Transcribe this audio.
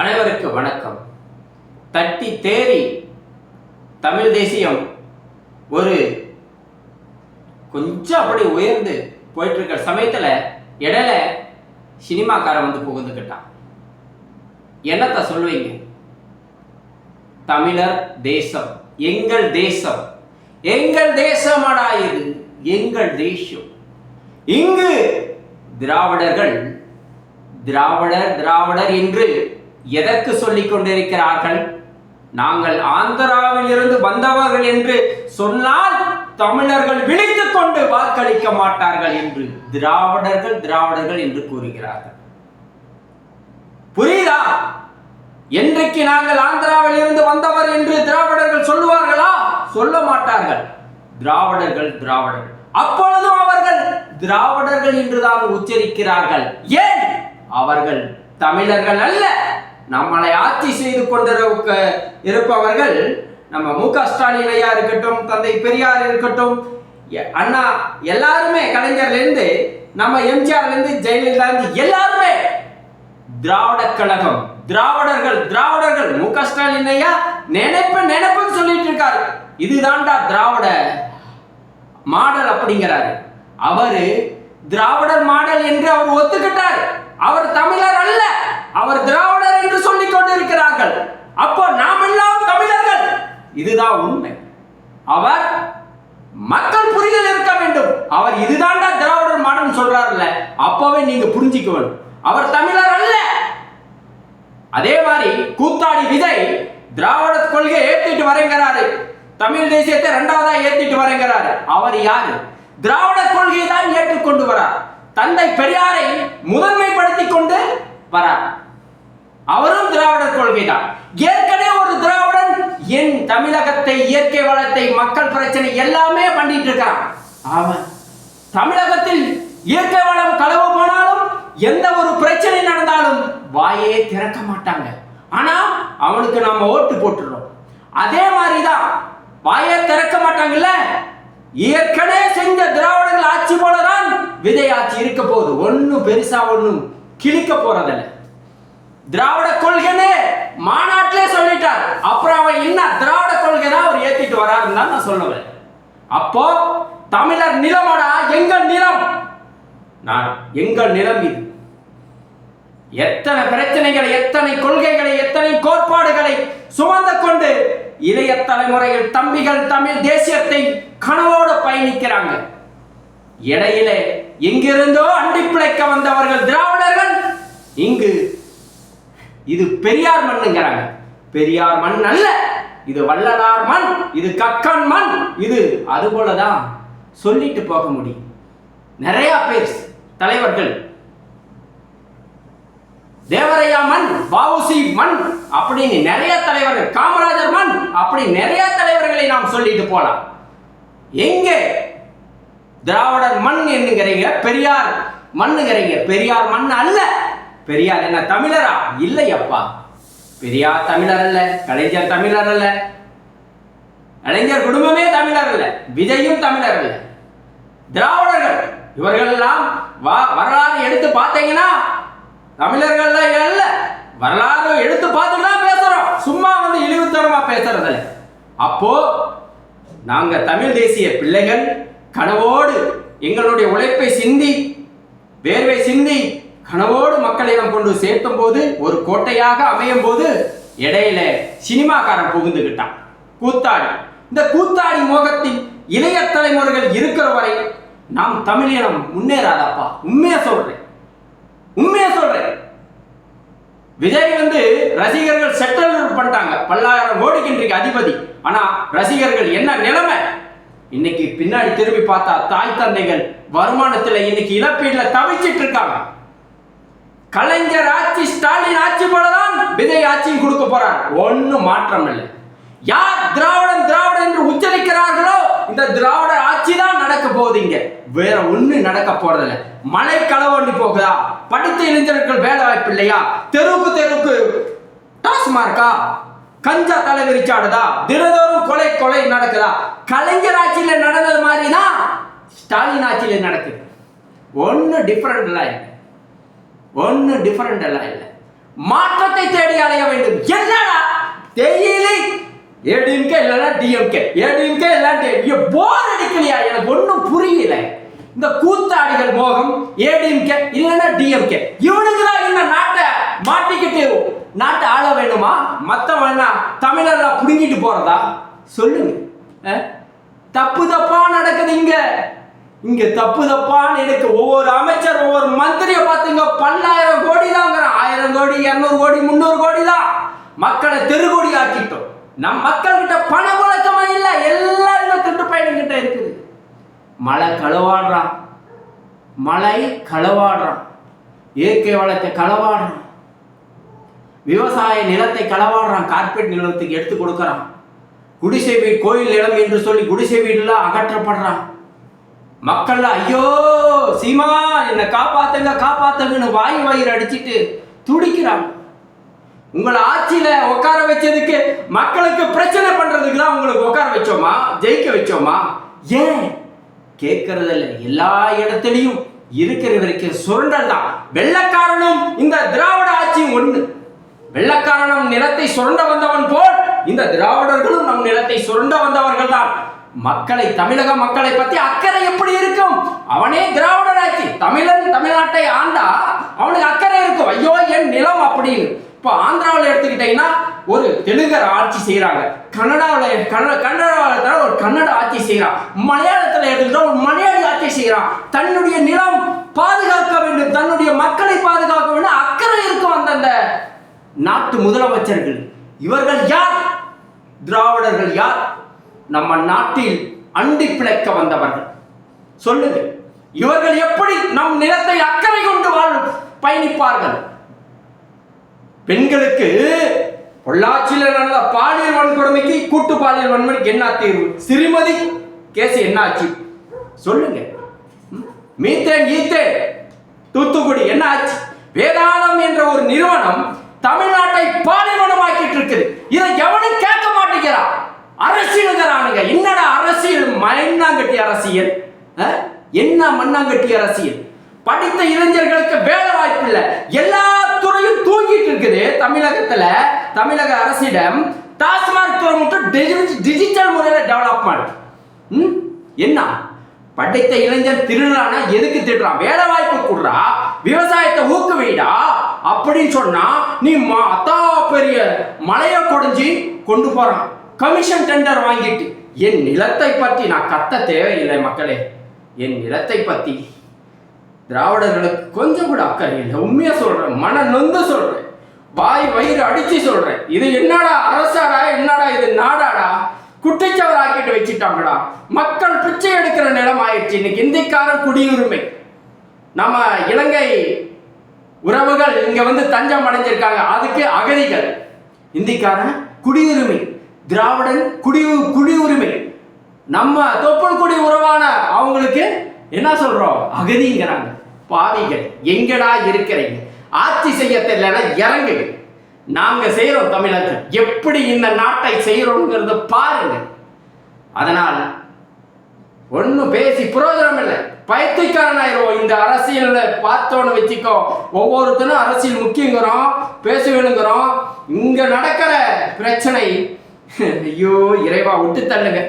அனைவருக்கு வணக்கம். தட்டி தேறி தமிழ் தேசியம் ஒரு கொஞ்சம் அப்படி உயர்ந்து போயிட்டு இருக்கிற சமயத்தில் இடையில சினிமாக்காரன் வந்து புகுந்துக்கிட்டான். என்னத்த சொல்லுவீங்க? தமிழர் தேசம் எங்கள் தேசம். எங்கள் தேசமாடா இது எங்கள் தேசம் இங்கு திராவிடர்கள் திராவிடர் திராவிடர் என்று எதற்கு சொல்லிக் கொண்டிருக்கிறார்கள்? நாங்கள் ஆந்திராவில் இருந்து வந்தவர்கள் என்று சொன்னால் தமிழர்கள் விழித்துக் கொண்டு வாக்களிக்க மாட்டார்கள் என்று திராவிடர்கள் திராவிடர்கள் என்று கூறுகிறார்கள். புரியுதா? என்றைக்கு நாங்கள் ஆந்திராவில் இருந்து வந்தவர் என்று திராவிடர்கள் சொல்லுவார்களா? சொல்ல மாட்டார்கள். திராவிடர்கள் திராவிடர்கள். அப்பொழுதும் அவர்கள் திராவிடர்கள் என்றுதான் உச்சரிக்கிறார்கள். ஏன்? அவர்கள் தமிழர்கள் அல்ல. நம்மளை ஆட்சி செய்து கொண்டிருக்க இருப்பவர்கள் நம்ம மு க ஸ்டாலின் ஐயா இருக்கட்டும் தந்தை பெரியார் இருக்கட்டும் அண்ணா எல்லாருமே கலைஞர்ல இருந்து நம்ம எம்ஜிஆர்ல இருந்து ஜெயலலிதா இருந்து எல்லாருமே திராவிட கழகம் திராவிடர்கள் திராவிடர்கள் மு க ஸ்டாலின் ஐயா நினைப்பு நினைப்புன்னு சொல்லிட்டு இருக்காரு. இதுதான்டா திராவிட மாடல் அப்படிங்கிறாரு. அவரு திராவிடர் மாடல் என்று அவர் ஒத்துக்கிட்டார். அவர் தமிழர் அல்ல. அவர் திராவிடர் என்று சொல்லிக் கொண்டிருக்கிறார்கள். அப்போ நாம் எல்லாம் தமிழர்கள். இதுதான் உண்மை. அவர் மக்கள் புரிதல் இருக்க வேண்டும். அவர் இதுதான்டா திராவிடர் மாடல் சொல்றாருல்ல. அப்பவே நீங்க புரிஞ்சுக்கணும். அவர் தமிழர் அல்ல. அதே மாதிரி கூத்தாடி விதை திராவிட கொள்கையை ஏத்திட்டு வரேங்கிறாரு. தமிழ் தேசியத்தை இரண்டாவதா ஏத்திட்டு வரேங்கிறாரு. அவர் யாரு? திராவிட கொள்கையை தான் ஏற்றுக்கொண்டு வரார். தந்தை பெரியாரை முதன்மைப்படுத்தி கொண்டு வரார். அவரும் திராவிடர் கொள்கை தான் ஏற்கனவே ஒரு திராவிடன் என் தமிழகத்தை இயற்கை வளத்தை மக்கள் பிரச்சனை எல்லாமே பண்ணிட்டு இருக்கான். அவன் தமிழகத்தில் இயற்கை வளம் களவு போனாலும் எந்த ஒரு பிரச்சனை நடந்தாலும் வாயே திறக்க மாட்டாங்க. ஆனா அவனுக்கு நாம ஓட்டு போட்டுறோம். அதே மாதிரிதான் வாயே திறக்க மாட்டாங்கல்ல? ஏற்கனவே செஞ்ச திராவிடர்கள் ஆட்சி போலதான் விதை ஆட்சி இருக்க போகுது. ஒன்னும் பெருசா ஒன்னும் கிழிக்க போறதில்லை. திராவிட கொள்கைன்னு மாநாட்டிலே சொல்லிட்டார் அப்புறம் அவன் என்ன திராவிட கொள்கை தான் அவர் ஏத்திட்டு வராருன்னு அப்போ தமிழர் நிலமடா எங்கள் நிலம். நான் எங்கள் நிலம் இது. எத்தனை பிரச்சனைகளை எத்தனை கொள்கைகளை எத்தனை கோட்பாடுகளை சுமந்து கொண்டு இளைய தலைமுறையில் தம்பிகள் தமிழ் தேசியத்தை கனவோடு பயணிக்கிறாங்க. இடையிலே எங்கிருந்தோ அண்டி பிழைக்க வந்தவர்கள் திராவிடர்கள் இங்கு இது பெரியார் மண்ணுங்கிறாங்க. பெரியார் மண் அல்ல இது வள்ளலார் மண் இது கக்கன் மண். இது அது போலதான் சொல்லிட்டு போக முடியும். நிறைய பேர் தலைவர்கள். தேவரையா மண் பாவுசி மண் அப்படின்னு நிறைய தலைவர்கள். காமராஜர் மண் அப்படி நிறைய தலைவர்களை நாம் சொல்லிட்டு போலாம். எங்கே? திராவிடர் மண் என்னுங்கிறீங்க பெரியார் மண்ணுங்கிறீங்க. பெரியார் மண் அல்ல. பெரியார் என்ன தமிழரா? இல்லை அப்பா பெரியார் தமிழர் அல்ல கலைஞர் தமிழர் அல்ல. கலைஞர் குடும்பமே தமிழர் அல்ல விஜயும் தமிழர் அல்ல. திராவிடர்கள் இவர்கள் எல்லாம் வ- வரலாறு எடுத்து பார்த்தீங்கன்னா தமிழர்கள் அல்ல வரலாறு எடுத்து பார்த்து தான் பேசுறோம். சும்மா வந்து இழிவுத்தனமா பேசுறதில்ல அப்போ நாங்க தமிழ் தேசிய பிள்ளைகள் கனவோடு எங்களுடைய உழைப்பை சிந்தி வேர்வை சிந்தி கனவோடு மக்களிடம் கொண்டு சேர்த்தும் போது ஒரு கோட்டையாக அமையும் போது இடையில சினிமாக்காரன் புகுந்துகிட்டான் கூத்தாடி. இந்த கூத்தாடி மோகத்தில் இளைய தலைமுறைகள் இருக்கிற வரை நாம் தமிழினம் முன்னேறாதாப்பா. உண்மையா சொல்றேன். உண்மையா சொல்றேன். விஜய் வந்து ரசிகர்கள் செட்டில் பண்ணிட்டாங்க. பல்லாயிரம் கோடிக்கு இன்றைக்கு அதிபதி. ஆனா ரசிகர்கள் என்ன நிலைமை? இன்னைக்கு பின்னாடி திரும்பி பார்த்தா தாய் தந்தைகள் வருமானத்துல இன்னைக்கு இழப்பீடுல தவிச்சிட்டு இருக்காங்க. கலைஞர் ஆட்சி ஸ்டாலின் ஆட்சி போலதான் விஜய் ஆட்சியும் கொடுக்க போறார். ஒன்னும் மாற்றம் இல்லை. யார் திராவிடம் திராவிடம் என்று உச்சரிக்கிறார்களோ இந்த திராவிட ஆட்சி தான் நடக்க போகுது இங்க. வேற ஒண்ணு நடக்க போறதில்ல. மழை களவண்டி போகுதா? படித்த இளைஞர்கள் வேலை வாய்ப்பு இல்லையா? தெருவுக்கு தெருவுக்கு டாஸ்மார்க்கா? கஞ்சா தலைவிரிச்சாடுதா தினதோறும் கொலை கொலை நடக்குதா? கலைஞர் ஆட்சியில நடந்தது மாதிரி தான் ஸ்டாலின் ஆட்சியில நடக்குது. ஒன்றும் டிஃப்ரெண்ட் இல்லை. ஒன்றும் டிஃப்ரெண்ட் எல்லாம் இல்லை. மாற்றத்தை தேடி அலைய வேண்டும். என்னடா? டெய்லி ஏடிஎம்கே இல்லைன்னா டிஎம்கே ஏடிஎம்கே இல்லைன்னா போர் அடிக்கலையா? எனக்கு ஒன்றும் புரியல. இந்த கூத்தாடிகள் மோகம் ஏடிஎம்கே இல்லைன்னா டிஎம்கே இவனுக்கு தான் இந்த நாட்டை மாட்டிக்கிட்டு நாட்டை ஆள வேணுமா? மற்றவன் தமிழர்ல புடுங்கிட்டு போறதா? சொல்லுங்க. தப்பு தப்பா நடக்குது இங்க. இங்க தப்பு தப்பான்னு எனக்கு ஒவ்வொரு அமைச்சர் ஒவ்வொரு மந்திரியை பார்த்துங்க பல்லாயிரம் கோடி தான் ஆயிரம் கோடி இரநூறு கோடி முந்நூறு கோடி தான் மக்களை தெருகோடி ஆக்கிட்டோம் நம் மக்கள் கிட்ட பண புழக்கமா இல்ல எல்லாம் இந்த திருட்டு பயணிக்கிட்ட இருக்குது. மழை களவாடுறான். மழை களவாடுறான். இயற்கை வளத்தை களவாடுறான். விவசாய நிலத்தை களவாடுறான். கார்பெட் நிலத்துக்கு எடுத்து கொடுக்கறான். குடிசை வீடு கோயில் நிலம் என்று சொல்லி குடிசை வீடுலாம் அகற்றப்படுறான். மக்கள் ஐயோ சீமா என்னை காப்பாத்துங்க காப்பாத்துங்கன்னு வாய் வயிறு அடிச்சிட்டு துடிக்கிறாங்க. உங்களை ஆட்சியில உட்கார வச்சதுக்கு மக்களுக்கு பிரச்சனை பண்றதுக்கு தான் உங்களுக்கு உட்கார வச்சோமா? ஜெயிக்க வச்சோமா? ஏன்? கேட்கறதில்ல. எல்லா இடத்துலையும் இருக்கிற வரைக்கும் சுரண்டல் தான். வெள்ளக்காரனும் இந்த திராவிட ஆட்சியும் ஒண்ணு. வெள்ளக்காரனும் நிலத்தை சுரண்ட வந்தவன் போல் இந்த திராவிடர்களும் நம் நிலத்தை சுரண்ட வந்தவர்கள் தான். மக்களை தமிழக மக்களை பத்தி அக்கறை எப்படி இருக்கும்? அவனே திராவிடர் ஆட்சி தமிழன் தமிழ்நாட்டை ஆண்டா அவனுக்கு அக்கறை இருக்கும். ஐயோ என் நிலம் அப்படின்னு இப்போ ஆந்திராவில் எடுத்துக்கிட்டீங்கன்னா ஒரு தெலுங்கர் ஆட்சி செய்கிறாங்க கன்னடாவில் கன்னட கன்னடாவில் ஒரு கன்னட ஆட்சி செய்கிறான் மலையாளத்தில் எடுத்துக்கிட்டா ஒரு மலையாளி ஆட்சி செய்கிறான் தன்னுடைய நிலம் பாதுகாக்க வேண்டும். தன்னுடைய மக்களை பாதுகாக்க வேண்டும். அக்கறை இருக்கும் அந்தந்த நாட்டு முதலமைச்சர்கள். இவர்கள் யார்? திராவிடர்கள் யார்? நம்ம நாட்டில் அண்டி பிழைக்க வந்தவர்கள். சொல்லுங்க. இவர்கள் எப்படி நம் நிலத்தை அக்கறை கொண்டு வாழ் பயணிப்பார்கள்? பெண்களுக்கு பொள்ளாச்சியில் நடந்த பாலியல் வன்கொடுமைக்கு கூட்டு பாலியல் வன்முறைக்கு என்ன தீர்வு? சிறுமதி கேஸ் என்ன ஆச்சு? சொல்லுங்க. மீத்தேன் ஈத்தேன் தூத்துக்குடி என்ன ஆச்சு? வேதாளம் என்ற ஒரு நிறுவனம் தமிழ்நாட்டை பாலைவனமாக்கிட்டு இருக்குது. இதை எவனும் கேட்க மாட்டேங்கிறான் அரசியலுங்கிறானுங்க. என்னடா அரசியல்? மண்ணாங்கட்டி அரசியல். என்ன மண்ணாங்கட்டி அரசியல்? படித்த இளைஞர்களுக்கு வேலை வாய்ப்பு இல்லை எல்லா துறையும் தூங்கிட்டு இருக்குது தமிழகத்துல. தமிழக அரசிடம் டாஸ்மாக் துறை மட்டும் டிஜிட்டல் முறையில் டெவலப்மெண்ட் ம்? என்ன? படித்த இளைஞர் திருடுறானா? எதுக்கு திருடுறான்? வேலை வாய்ப்பு கொடுறா? விவசாயத்தை ஊக்குவிடா? அப்படின்னு சொன்னா நீ ம- அத்தா பெரிய மலையை கொடைஞ்சி கொண்டு போறான். கமிஷன் டெண்டர் வாங்கிட்டு என் நிலத்தை பற்றி நான் கத்த தேவையில்லை மக்களே. என் நிலத்தை பற்றி திராவிடர்களுக்கு கொஞ்சம் கூட அக்கறை இல்லை. உண்மையா சொல்றேன் மன நொந்து சொல்றேன். வாய் வயிறு அடிச்சு சொல்றேன். இது என்னடா அரசாடா என்னடா இது நாடாடா? குட்டிச்சவர் ஆக்கிட்டு வச்சுட்டாங்கடா. மக்கள் பிச்சை எடுக்கிற நிலம் ஆயிடுச்சு. இன்னைக்கு இந்திக்காரன் குடியுரிமை. நம்ம இலங்கை உறவுகள் இங்க வந்து தஞ்சம் அடைஞ்சிருக்காங்க. அதுக்கு அகதிகள். இந்திக்காரன் குடியுரிமை. திராவிடன் குடி குடியுரிமை நம்ம தொப்புள் குடி உறவான அவங்களுக்கு என்ன சொல்றோம்? அகதிங்கிறாங்க. பாவிகள். எங்கடா இருக்கிறீங்க? ஆட்சி செய்ய தெரியலன்னா இறங்குங்க நாங்க செய்யறோம் தமிழர்கள் எப்படி இந்த நாட்டை செய்யறோங்கிறத பாருங்க. அதனால் ஒன்றும் பேசி புரோஜனம் இல்லை. பைத்தியக்காரன் இந்த அரசியலில் பார்த்தோன்னு வச்சுக்கோ. ஒவ்வொருத்தனும் அரசியல் முக்கியங்கிறோம் பேச வேணுங்கிறோம். இங்க நடக்கிற பிரச்சனை ஐயோ இறைவா விட்டு தள்ளுங்க